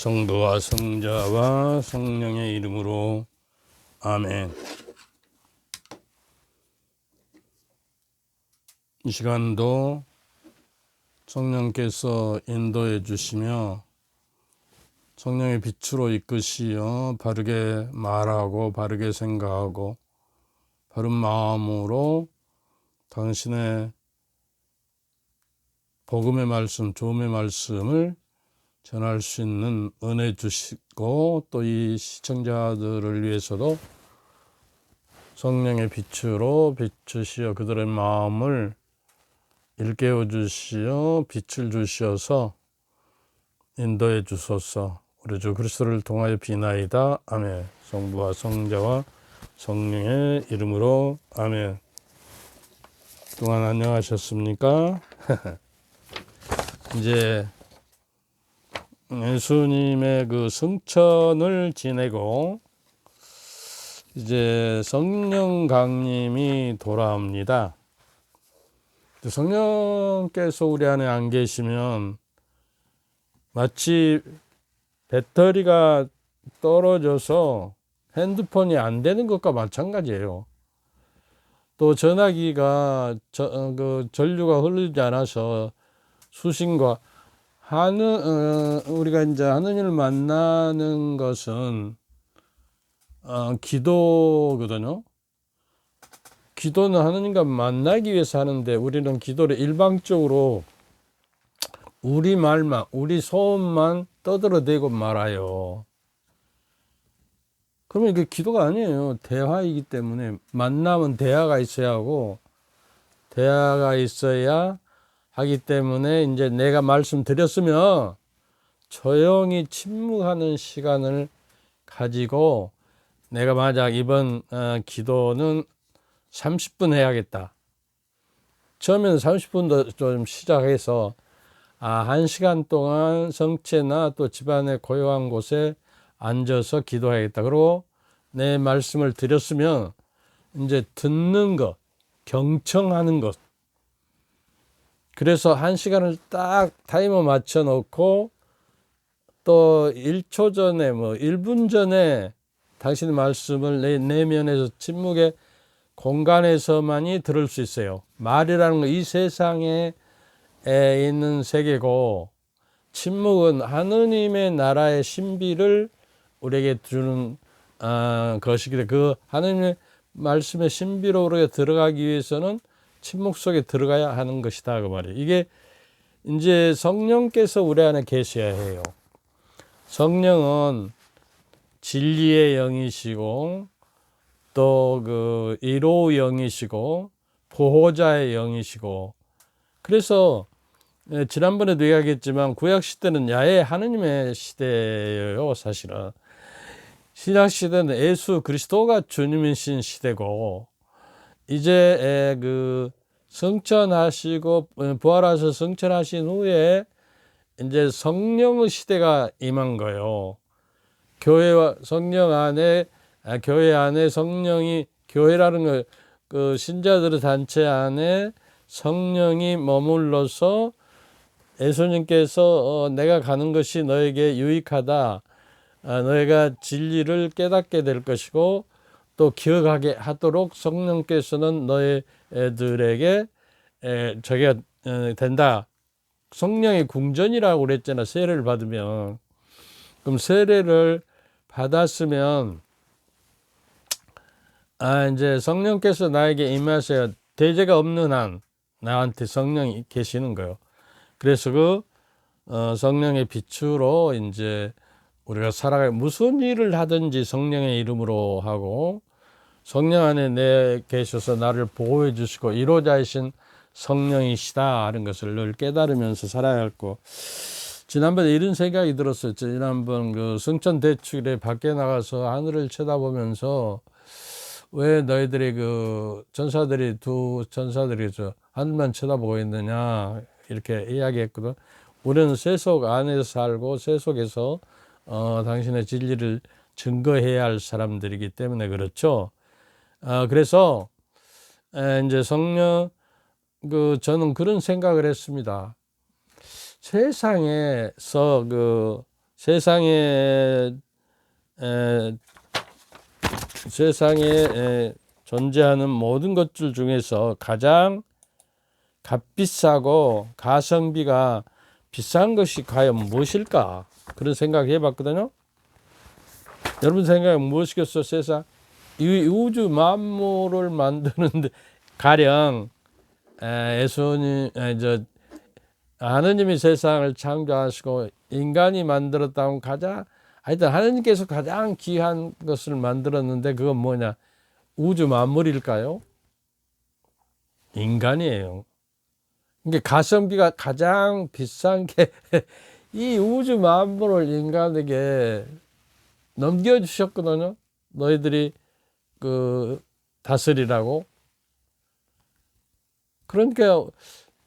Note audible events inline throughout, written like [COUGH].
성부와 성자와 성령의 이름으로 아멘. 이 시간도 성령께서 인도해 주시며 성령의 빛으로 이끄시어 바르게 말하고 바르게 생각하고 바른 마음으로 당신의 복음의 말씀, 좋음의 말씀을 전할 수 있는 은혜 주시고 또 이 시청자들을 위해서도 성령의 빛으로 비추시어 그들의 마음을 일깨워 주시어 빛을 주시어서 인도해 주소서. 우리 주 그리스도를 통하여 비나이다. 아멘. 성부와 성자와 성령의 이름으로 아멘. 동안 안녕하셨습니까? [LAUGHS] 이제 예수님의 그 승천을 지내고 이제 성령 강림이 돌아옵니다. 성령께서 우리 안에 안 계시면 마치 배터리가 떨어져서 핸드폰이 안 되는 것과 마찬가지예요. 또 전화기가 저, 어, 그 전류가 흐르지 않아서 수신과 하늘 어, 우리가 이제 하느님을 만나는 것은 어, 기도거든요. 기도는 하느님과 만나기 위해서 하는데 우리는 기도를 일방적으로 우리 말만 우리 소원만 떠들어대고 말아요. 그러면 이게 기도가 아니에요. 대화이기 때문에 만나면 대화가 있어야 하고 대화가 있어야 하기 때문에 이제 내가 말씀드렸으면 조용히 침묵하는 시간을 가지고 내가 만약 이번 어, 기도는 30분 해야겠다. 처음에는 30분도 좀 시작해서 아, 한 시간 동안 성체나 또 집안의 고요한 곳에 앉아서 기도해야겠다. 그리고 내 말씀을 드렸으면 이제 듣는 것, 경청하는 것. 그래서 한 시간을 딱 타이머 맞춰 놓고 또 1초 전에 뭐 1분 전에 당신의 말씀을 내 내면에서 침묵의 공간에서만이 들을 수 있어요. 말이라는 거이 세상에 에 있는 세계고 침묵은 하느님의 나라의 신비를 우리에게 주는 아, 것이기 때문에 그 하느님의 말씀의 신비로 우리가 들어가기 위해서는 침묵 속에 들어가야 하는 것이다 그 말이에요. 이게 이제 성령께서 우리 안에 계셔야 해요. 성령은 진리의 영이시고 또 그 이로 영이시고 보호자의 영이시고 그래서 예, 지난번에도 이야기했지만 구약 시대는 야외 하느님의 시대예요 사실은 신약 시대는 예수 그리스도가 주님이신 시대고 이제 그 성천하시고 어, 부활하셔 성천하신 후에 이제 성령의 시대가 임한 거예요. 교회와 성령 안에 아, 교회 안에 성령이 교회라는 그 신자들의 단체 안에 성령이 머물러서 예수님께서 어, 내가 가는 것이 너에게 유익하다. 아, 너희가 진리를 깨닫게 될 것이고 또 기억하게 하도록 성령께서는 너희 애들에게 저게 어, 된다. 성령의 궁전이라고 그랬잖아. 세례를 받으면. 그럼 세례를 받았으면 아 이제 성령께서 나에게 임하셔야 대제가 없는 한 나한테 성령이 계시는 거예요. 그래서 그 어, 성령의 빛으로 이제 우리가 살아가 무슨 일을 하든지 성령의 이름으로 하고 성령 안에 내 계셔서 나를 보호해 주시고 이로자이신 성령이시다 하는 것을 늘 깨달으면서 살아야 할 거. 지난번에 이런 생각이 들었어요. 지난번 그 성천 대축에 밖에 나가서 하늘을 쳐다보면서 왜 너희들이 그 전사들이 두 전사들이 저 하늘만 쳐다보고 있느냐 이렇게 이야기했거든. 우리는 세속 안에서 살고 세속에서 어, 당신의 진리를 증거해야 할 사람들이기 때문에 그렇죠. 어, 그래서 에, 이제 성령 그 저는 그런 생각을 했습니다. 세상에서 그 세상에 에, 세상에 에, 존재하는 모든 것들 중에서 가장 값비싸고 가성비가 비싼 것이 과연 무엇일까 그런 생각 해봤거든요. 여러분 생각에 무엇이겠어 세상 이 우주 만물을 만드는데 가령 에, 예수님 에, 저 하느님이 세상을 창조하시고 인간이 만들었다면 가장 하여튼 하느님께서 가장 귀한 것을 만들었는데 그건 뭐냐 우주 만물일까요? 인간이에요. 이게 가성비가 가장 비싼 게 [LAUGHS] 이 우주 만물을 인간에게 넘겨주셨거든요. 너희들이 그 다스리라고. 그러니까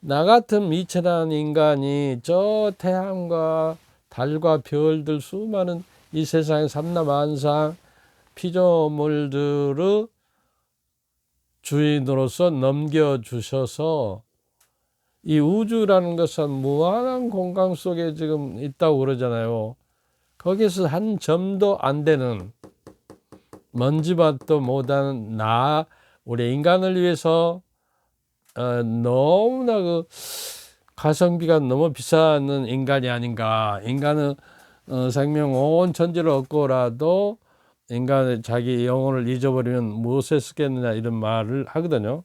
나 같은 미천한 인간이 저 태양과 달과 별들 수많은 이 세상의 삼라만상 피조물들의 주인으로서 넘겨주셔서 이 우주라는 것은 무한한 공간 속에 지금 있다고 그러잖아요. 거기서 한 점도 안 되는 먼지밭도 못하는 나 우리 인간을 위해서 어, 너무나 그 가성비가 너무 비싼 인간이 아닌가. 인간은 어, 생명 온 천지를 얻고라도 인간의 자기 영혼을 잊어버리면 무엇에 쓰겠느냐 이런 말을 하거든요.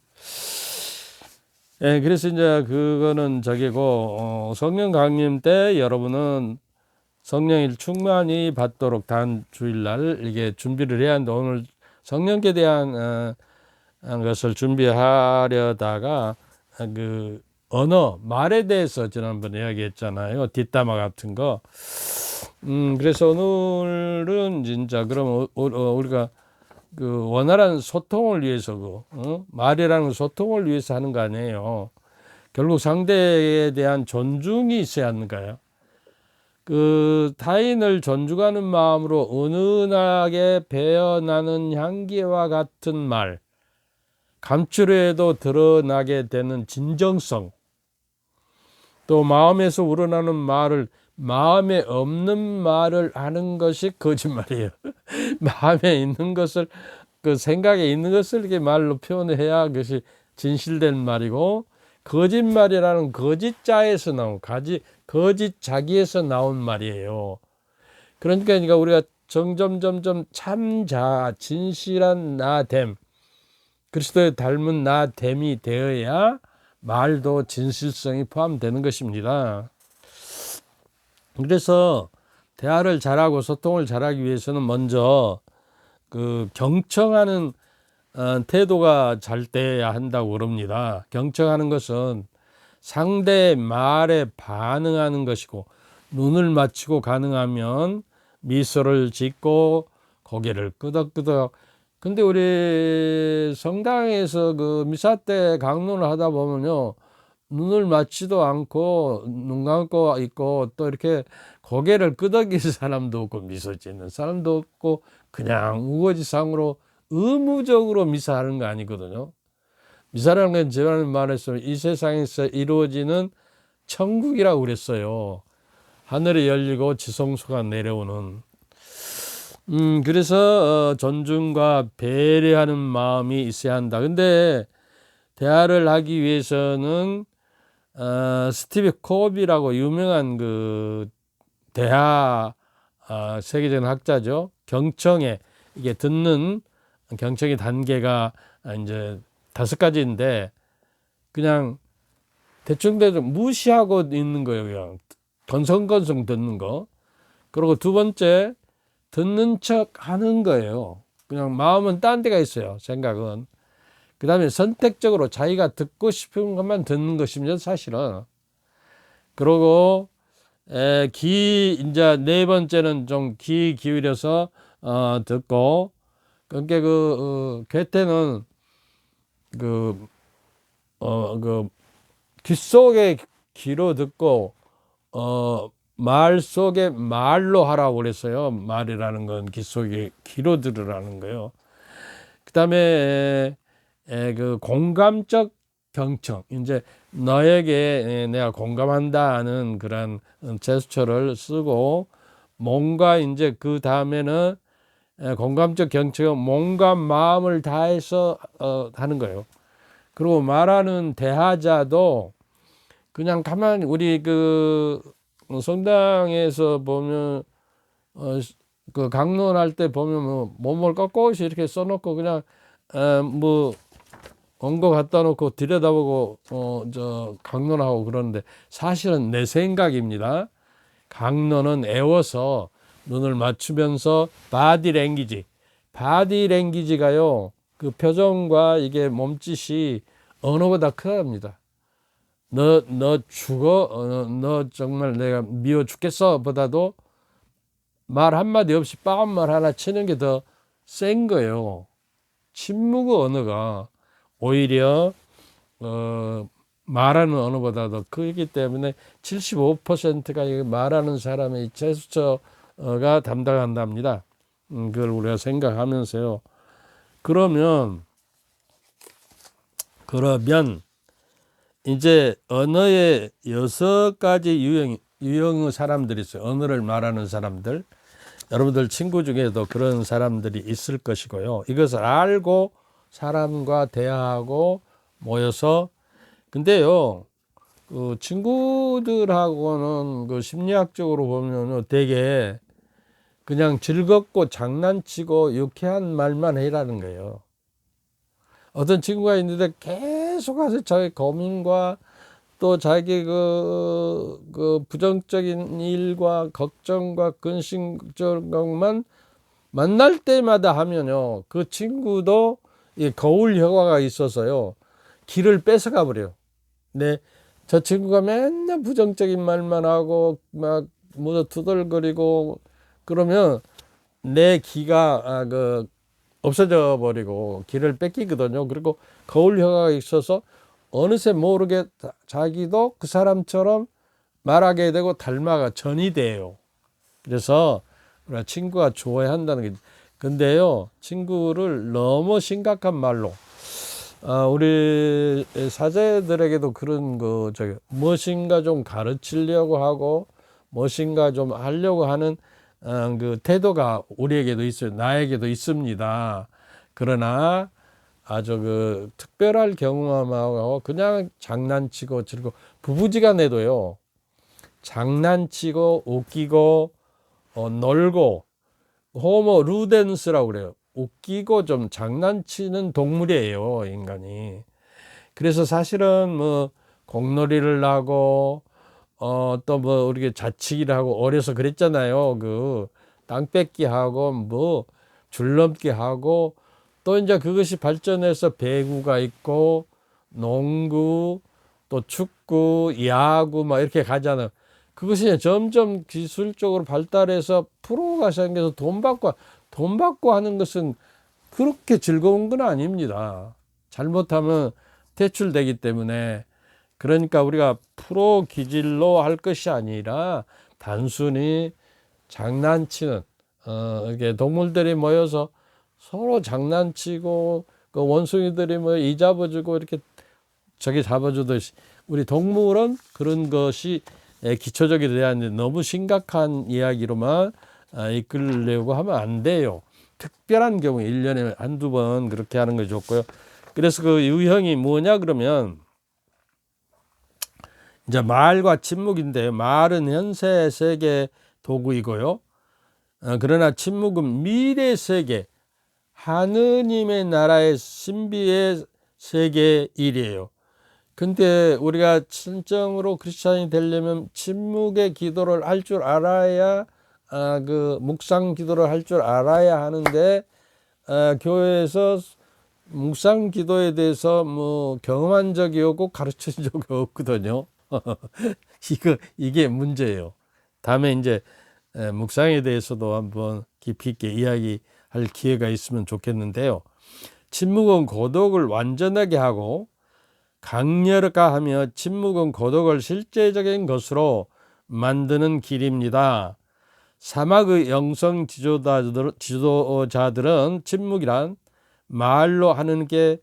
예, 그래서 이제 그거는 저기고 어, 성령 강림 때 여러분은 성령일 충만히 받도록 단 주일날 이게 준비를 해야 하는데 오늘 성령께 대한 어, 것을 준비하려다가 그 언어 말에 대해서 지난번에 이야기했잖아요 뒷담화 같은 거. 음 그래서 오늘은 진짜 그럼 어, 어, 우리가 그 원활한 소통을 위해서 그 어? 말이라는 소통을 위해서 하는 거 아니에요. 결국 상대에 대한 존중이 있어야 하는가요? 그 타인을 존중하는 마음으로 은은하게 배어나는 향기와 같은 말, 감추려도 드러나게 되는 진정성, 또 마음에서 우러나는 말을 마음에 없는 말을 하는 것이 거짓말이에요. [LAUGHS] 마음에 있는 것을 그 생각에 있는 것을 이렇게 말로 표현해야 그것이 진실된 말이고 거짓말이라는 거짓자에서 나온 가지 거짓 자기에서 나온 말이에요. 그러니까 우리가 점점 점점 참자 진실한 나됨 그리스도의 닮은 나됨이 되어야 말도 진실성이 포함되는 것입니다. 그래서 대화를 잘하고 소통을 잘하기 위해서는 먼저 그 경청하는 어, 태도가 잘 돼야 한다고 그럽니다. 경청하는 것은 상대의 말에 반응하는 것이고 눈을 맞추고 가능하면 미소를 짓고 고개를 끄덕끄덕 근데 우리 성당에서 그 미사 때 강론을 하다 보면요 눈을 맞지도 않고 눈 감고 있고 또 이렇게 고개를 끄덕이는 사람도 없고 미소 짓는 사람도 없고 그냥 우거지상으로 의무적으로 미사하는 거 아니거든요. 미사라는 건 제가 말해서 이 세상에서 이루어지는 천국이라고 그랬어요. 하늘이 열리고 지성소가 내려오는. 음, 그래서 어, 존중과 배려하는 마음이 있어야 한다. 근데 대화를 하기 위해서는 어, 스티브 코비라고 유명한 그 대하 어, 세계적인 학자죠. 경청에 이게 듣는 경청의 단계가 이제 다섯 가지인데 그냥 대충 대충 무시하고 있는 거예요. 그냥 건성건성 듣는 거. 그리고 두 번째 듣는 척 하는 거예요. 그냥 마음은 딴 데가 있어요. 생각은. 그 다음에 선택적으로 자기가 듣고 싶은 것만 듣는 것입니다. 사실은. 그러고, 에, 귀, 이제 네 번째는 좀 귀 기울여서, 어, 듣고, 그러니까 그, 어, 괴테는 그, 어, 그, 귀 속에 귀로 듣고, 어, 말 속에 말로 하라고 그랬어요. 말이라는 건 귀 속에 귀로 들으라는 거예요. 그 다음에 에, 그 공감적 경청 이제 너에게 내가 공감한다는 그런 제스처를 쓰고 몸과 이제 그 다음에는 에, 공감적 경청은 몸과 마음을 다해서 어, 하는 거예요. 그리고 말하는 대하자도 그냥 가만히 우리 그 성당에서 보면 어, 그 강론할 때 보면 뭐 몸을 꺾고시 이렇게 써놓고 그냥 어, 뭐 원고 갖다 놓고 들여다보고 어, 저 강론하고 그러는데 사실은 내 생각입니다. 강론은 애워서 눈을 맞추면서 바디 랭귀지, 바디 랭귀지가요. 그 표정과 이게 몸짓이 언어보다 크답니다. 너, 너 죽어? 어, 너 정말 내가 미워 죽겠어? 보다도 말 한마디 없이 빠한 말 하나 치는 게 더 센 거예요. 침묵의 언어가 오히려, 어, 말하는 언어보다 더 크기 때문에 75%가 말하는 사람의 제스처 가 담당한답니다. 음, 그걸 우리가 생각하면서요. 그러면, 그러면, 이제 언어의 여섯 가지 유형, 유형의 사람들이 있어요. 언어를 말하는 사람들. 여러분들 친구 중에도 그런 사람들이 있을 것이고요. 이것을 알고 사람과 대화하고 모여서 근데요, 그 친구들하고는 그 심리학적으로 보면은 되게 그냥 즐겁고 장난치고 유쾌한 말만 해라는 거예요. 어떤 친구가 있는데 계속 해서 자기 고민과 또 자기 그, 그 부정적인 일과 걱정과 근심적만 만날 때마다 하면요. 그 친구도 이 거울 효과가 있어서요. 길을 뺏어가 버려요. 네. 저 친구가 맨날 부정적인 말만 하고 막 모두 투덜거리고 그러면 내 기가 아, 그 없어져 버리고 길을 뺏기거든요. 그리고 거울 효과가 있어서 어느새 모르게 자기도 그 사람처럼 말하게 되고 닮아가 전이 돼요. 그래서 우리가 친구가 좋아야 한다는 게 근데요 친구를 너무 심각한 말로 아, 우리 사제들에게도 그런 그 저기 무엇인가 좀 가르치려고 하고 무엇인가 좀 하려고 하는 어, 그 태도가 우리에게도 있어요. 나에게도 있습니다. 그러나 아주 그 특별할 경험하고 그냥 장난치고 즐거 부부지간에도요 장난치고 웃기고 어, 놀고 호모 루덴스라고 그래요 웃기고 좀 장난치는 동물이에요 인간이 그래서 사실은 뭐 공놀이를 하고 어 또 뭐 우리가 자치기를 하고 어려서 그랬잖아요 그 땅 뺏기 하고 뭐 줄넘기 하고 또 이제 그것이 발전해서 배구가 있고 농구 또 축구 야구 막 이렇게 가잖아요. 그것이 점점 기술적으로 발달해서 프로가 생겨서 돈 받고 돈 받고 하는 것은 그렇게 즐거운 건 아닙니다. 잘못하면 퇴출되기 때문에 그러니까 우리가 프로 기질로 할 것이 아니라 단순히 장난치는 어 이게 동물들이 모여서 서로 장난치고 그 원숭이들이 뭐 이 잡아주고 이렇게 저기 잡아주듯이 우리 동물은 그런 것이 기초적이 돼야 하는데 너무 심각한 이야기로만 아, 이끌려고 하면 안 돼요. 특별한 경우 일년에 한두 번 그렇게 하는 게 좋고요. 그래서 그 유형이 뭐냐 그러면 이제 말과 침묵인데요. 말은 현세 세계 도구이고요. 어, 그러나 침묵은 미래 세계 하느님의 나라의 신비의 세계 일이에요. 근데 우리가 진정으로 크리스천이 되려면 침묵의 기도를 할 줄 알아야 아, 그 묵상 기도를 할 줄 알아야 하는데 아, 교회에서 묵상 기도에 대해서 뭐 경험한 적이 없고 가르친 [LAUGHS] 적이 없거든요. [LAUGHS] 이거 이게 문제예요. 다음에 이제 묵상에 대해서도 한번 깊이 있게 이야기 할 기회가 있으면 좋겠는데요. 침묵은 고독을 완전하게 하고 강렬가하며 침묵은 고독을 실제적인 것으로 만드는 길입니다. 사막의 영성 지도자들은 침묵이란 말로 하는 게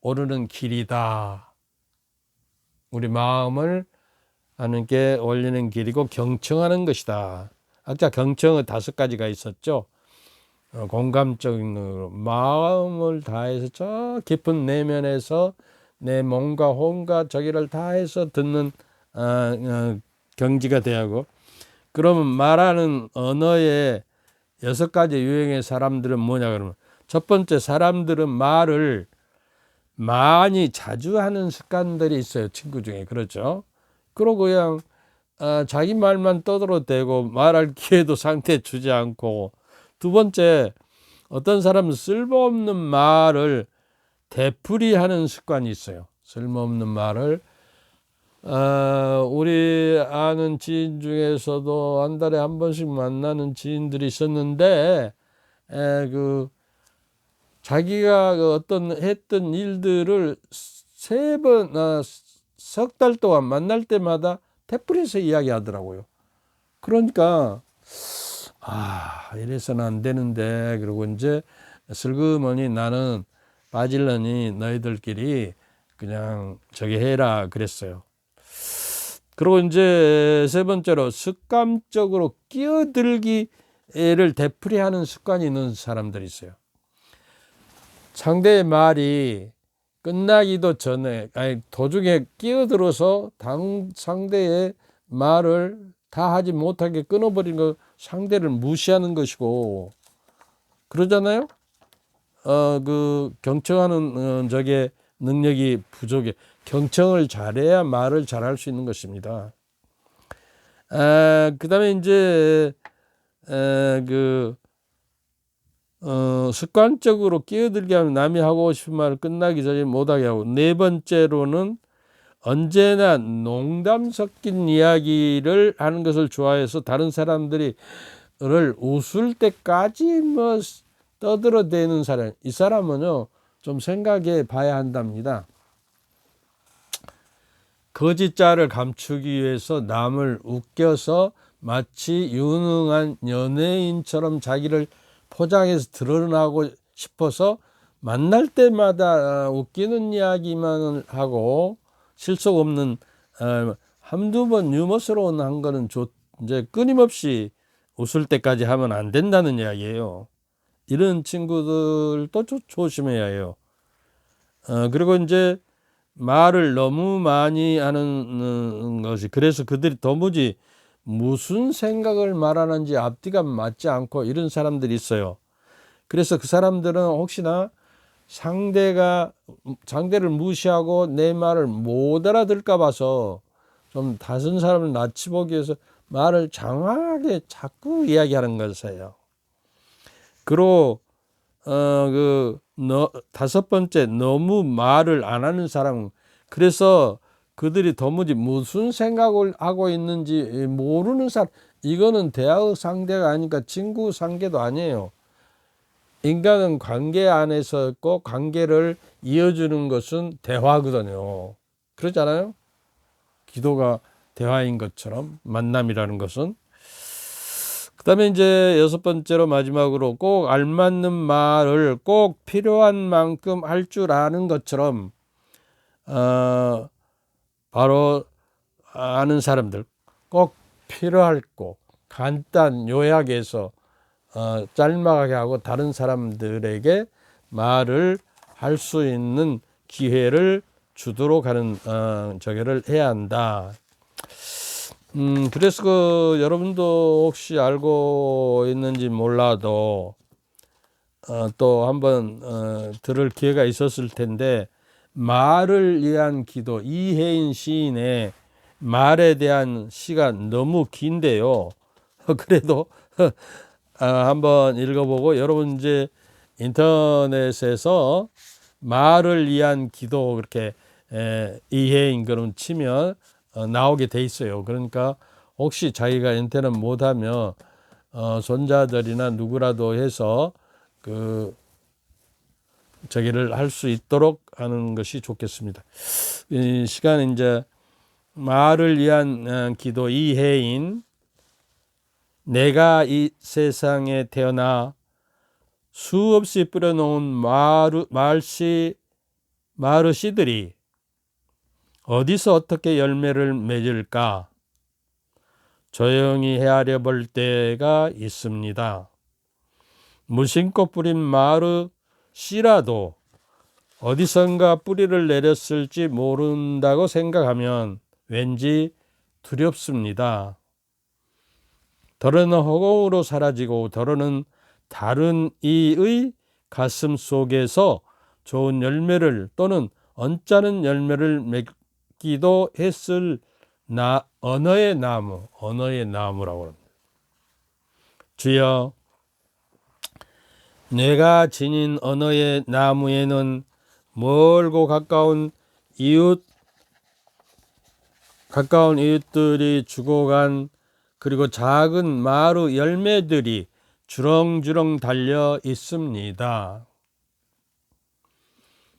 오르는 길이다. 우리 마음을 게 올리는 길이고 경청하는 것이다. 아까 경청의 다섯 가지가 있었죠. 어, 공감적인 으로 마음을 다해서 저 깊은 내면에서 내 몸과 혼과 저기를 다해서 듣는 어, 어, 경지가 되고 그러면 말하는 언어의 여섯 가지 유형의 사람들은 뭐냐 그러면 첫 번째 사람들은 말을 많이 자주 하는 습관들이 있어요 친구 중에. 그렇죠? 그러고 그냥 어, 자기 말만 떠들어대고 말할 기회도 상태 주지 않고. 두 번째 어떤 사람은 쓸모없는 말을 되풀이하는 습관이 있어요. 쓸모없는 말을. 어, 우리 아는 지인 중에서도 한 달에 한 번씩 만나는 지인들이 있었는데 에, 그 자기가 그 어떤 했던 일들을 세 번, 아, 석달 동안 만날 때마다 태풀이해서 이야기하더라고요. 그러니까 아 이래서는 안 되는데 그리고 이제 슬그머니 나는 빠질러니 너희들끼리 그냥 저기 해라 그랬어요. 그리고 이제 세 번째로 습관적으로 끼어들기를 되풀이하는 습관이 있는 사람들이 있어요. 상대의 말이 끝나기도 전에 아니 도중에 끼어들어서 당 상대의 말을 다 하지 못하게 끊어버린 거 상대를 무시하는 것이고 그러잖아요. 어 그 경청하는 어, 저게 능력이 부족해. 경청을 잘해야 말을 잘할 수 있는 것입니다. 아, 그다음에 이제 에, 그 어, 습관적으로 끼어들게 하면 남이 하고 싶은 말을 끝나기 전에 못하게 하고 네 번째로는 언제나 농담 섞인 이야기를 하는 것을 좋아해서 다른 사람들이 를 웃을 때까지 뭐 떠들어대는 사람 이 사람은요 좀 생각해 봐야 한답니다. 거짓자를 감추기 위해서 남을 웃겨서 마치 유능한 연예인처럼 자기를 포장해서 드러나고 싶어서 만날 때마다 어, 웃기는 이야기만 하고 실속 없는 어, 한두 번 유머스러운 한 거는 이제 끊임없이 웃을 때까지 하면 안 된다는 이야기예요. 이런 친구들도 조심해야 해요. 어, 그리고 이제 말을 너무 많이 하는 것이 그래서 그들이 도무지 무슨 생각을 말하는지 앞뒤가 맞지 않고 이런 사람들이 있어요. 그래서 그 사람들은 혹시나 상대가 상대를 무시하고 내 말을 못 알아들까 봐서 좀 다른 사람을 낯이 보기 위해서 말을 장황하게 자꾸 이야기하는 것이에요. 그리고 어그 다섯 번째 너무 말을 안 하는 사람 그래서 그들이 도무지 무슨 생각을 하고 있는지 모르는 사람 이거는 대화의 상대가 아니까 친구 상계도 아니에요. 인간은 관계 안에서 꼭 관계를 이어주는 것은 대화거든요. 그렇잖아요. 기도가 대화인 것처럼 만남이라는 것은 그 다음에 이제 여섯 번째로 마지막으로 꼭 알맞는 말을 꼭 필요한 만큼 할 줄 아는 것처럼 어 바로 아는 사람들 꼭 필요할 거 간단 요약해서 어, 짤막하게 하고 다른 사람들에게 말을 할 수 있는 기회를 주도록 하는 어, 저기를 해야 한다. 음, 그래서 그 여러분도 혹시 알고 있는지 몰라도 어, 또 한번 어, 들을 기회가 있었을 텐데 말을 위한 기도 이혜인 시인의 말에 대한 시가 너무 긴데요. [LAUGHS] 그래도 [LAUGHS] 아, 한번 읽어보고 여러분 이제 인터넷에서 말을 위한 기도 그렇게 이혜인 그럼 치면 어, 나오게 돼 있어요. 그러니까 혹시 자기가 인터넷 못하면 어, 손자들이나 누구라도 해서 그 저기를 할 수 있도록 하는 것이 좋겠습니다. 이 시간 이제 말을 위한 어, 기도 이해인 내가 이 세상에 태어나 수없이 뿌려놓은 마루, 말씨 마르씨들이 어디서 어떻게 열매를 맺을까? 조용히 헤아려 볼 때가 있습니다. 무심코 뿌린 마르 씨라도 어디선가 뿌리를 내렸을지 모른다고 생각하면 왠지 두렵습니다. 더러는 허공으로 사라지고 더러는 다른 이의 가슴 속에서 좋은 열매를 또는 언짢은 열매를 맺기도 했을 나 언어의 나무, 언어의 나무라고 합니다. 주여, 내가 지닌 언어의 나무에는 멀고 가까운 이웃 가까운 이웃들이 죽어간 그리고 작은 마루 열매들이 주렁주렁 달려 있습니다.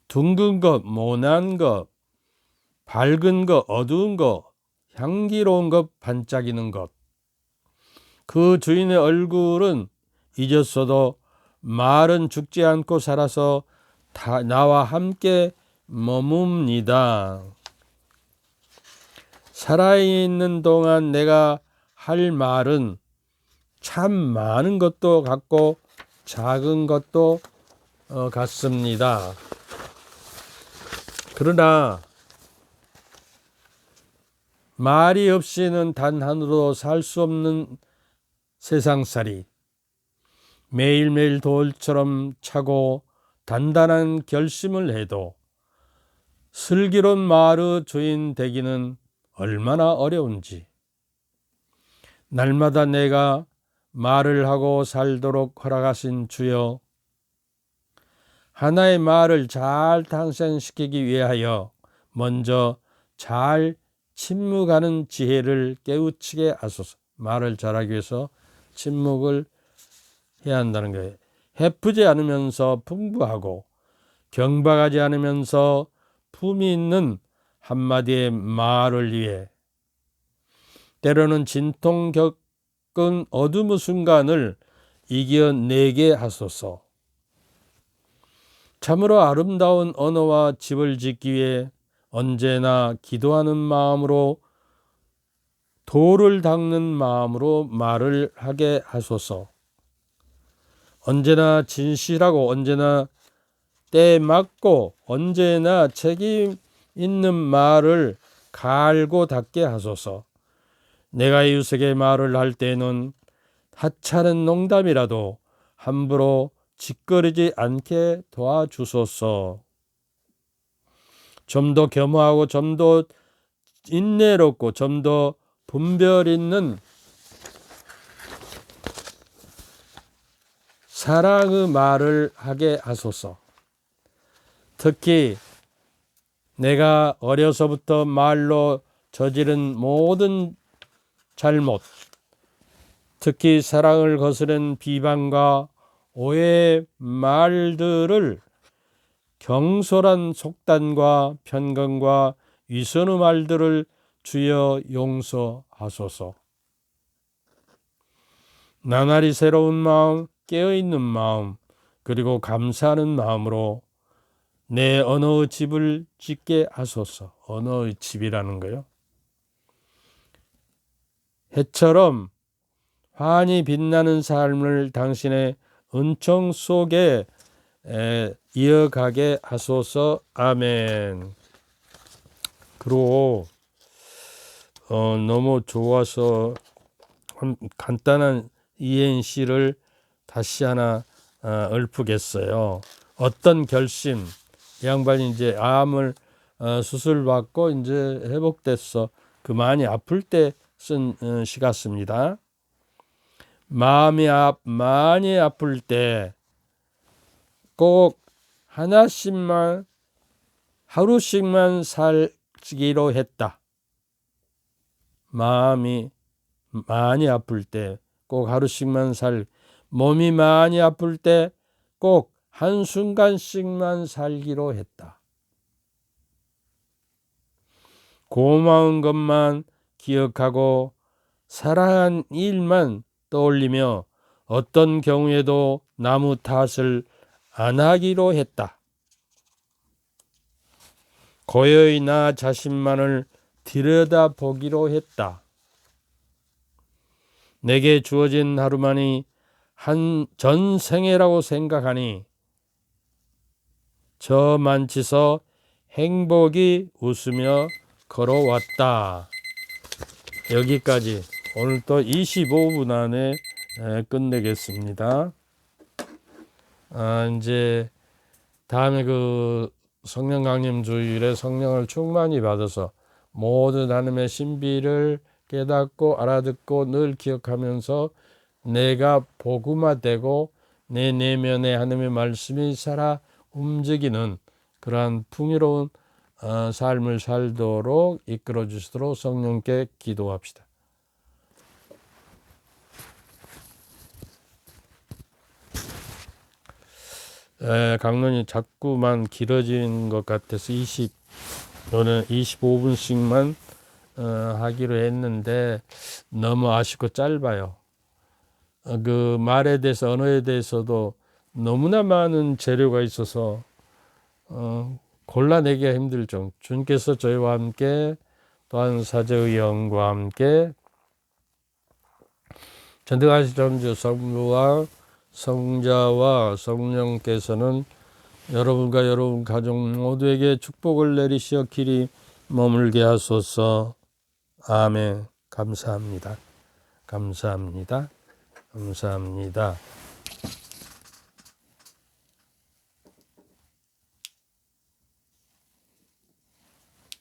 둥근 것, 모난 것, 밝은 것, 어두운 것, 향기로운 것, 반짝이는 것. 그 주인의 얼굴은 잊었어도 말은 죽지 않고 살아서 다 나와 함께 머뭅니다. 살아있는 동안 내가 할 말은 참 많은 것도 같고 작은 것도 어, 같습니다. 그러나 말이 없이는 단 하루도 살수 없는 세상살이 매일매일 돌처럼 차고 단단한 결심을 해도 슬기로운 말의 주인 되기는 얼마나 어려운지 날마다 내가 말을 하고 살도록 허락하신 주여 하나의 말을 잘 탄생시키기 위하여 먼저 잘 침묵하는 지혜를 깨우치게 하소서. 말을 잘하기 위해서 침묵을 해야 한다는 거예요. 해프지 않으면서 풍부하고 경박하지 않으면서 품이 있는 한마디의 말을 위해 때로는 진통 겪은 어둠의 순간을 이겨내게 하소서. 참으로 아름다운 언어와 집을 짓기 위해 언제나 기도하는 마음으로 돌을 닦는 마음으로 말을 하게 하소서. 언제나 진실하고 언제나 때 맞고 언제나 책임 있는 말을 갈고 닦게 하소서. 내가 이웃에게 말을 할 때는 하찮은 농담이라도 함부로 짓거리지 않게 도와주소서. 좀 더 겸허하고 좀 더 인내롭고 좀 더 분별 있는 사랑의 말을 하게 하소서. 특히 내가 어려서부터 말로 저지른 모든 잘못, 특히 사랑을 거스른 비방과 오해의 말들을 경솔한 속단과 편견과 위선의 말들을 주여 용서하소서. 나날이 새로운 마음, 깨어있는 마음, 그리고 감사하는 마음으로 내 언어의 집을 짓게 하소서. 언어의 집이라는 거요. 해처럼 환히 빛나는 삶을 당신의 은총 속에 이어가게 하소서. 아멘. 그리고 어, 너무 좋아서 간단한 이행시를 다시 하나 어, 읊으겠어요. 어떤 결심, 이 양반이 이제 암을 어, 수술 받고 이제 회복됐어. 그 많이 아플 때쓴 어, 시 같습니다. 마음이 아, 많이 아플 때 꼭 하나씩만 하루씩만 살기로 했다. 마음이 많이 아플 때 꼭 하루씩만 살 몸이 많이 아플 때 꼭 한순간씩만 살기로 했다. 고마운 것만 기억하고 사랑한 일만 떠올리며 어떤 경우에도 나무 탓을 안 하기로 했다. 고요히 나 자신만을 들여다보기로 했다. 내게 주어진 하루만이 한 전생애라고 생각하니 저 만치서 행복이 웃으며 걸어왔다. 여기까지 오늘 또 25분 안에 에, 끝내겠습니다. 아, 이제 다음에 그 성령 강림 주일에 성령을 충만히 받아서 모든 하나님의 신비를 깨닫고 알아듣고 늘 기억하면서 내가 복음화되고 내 내면에 하나님의 말씀이 살아 움직이는 그러한 풍요로운 어, 삶을 살도록 이끌어 주시도록 성령께 기도합시다. 에, 강론이 자꾸만 길어진 것 같아서 20 저는 25분씩만 어, 하기로 했는데 너무 아쉽고 짧아요. 어, 그 말에 대해서 언어에 대해서도 너무나 많은 재료가 있어서 어, 골라내기가 힘들죠. 주님께서 저희와 함께 또한 사제의 영과 함께 전득하신 전주 성부와 성자와 성령께서는 여러분과 여러분 가족 모두에게 축복을 내리시어 길이 머물게 하소서. 아멘. 감사합니다. 감사합니다. 감사합니다.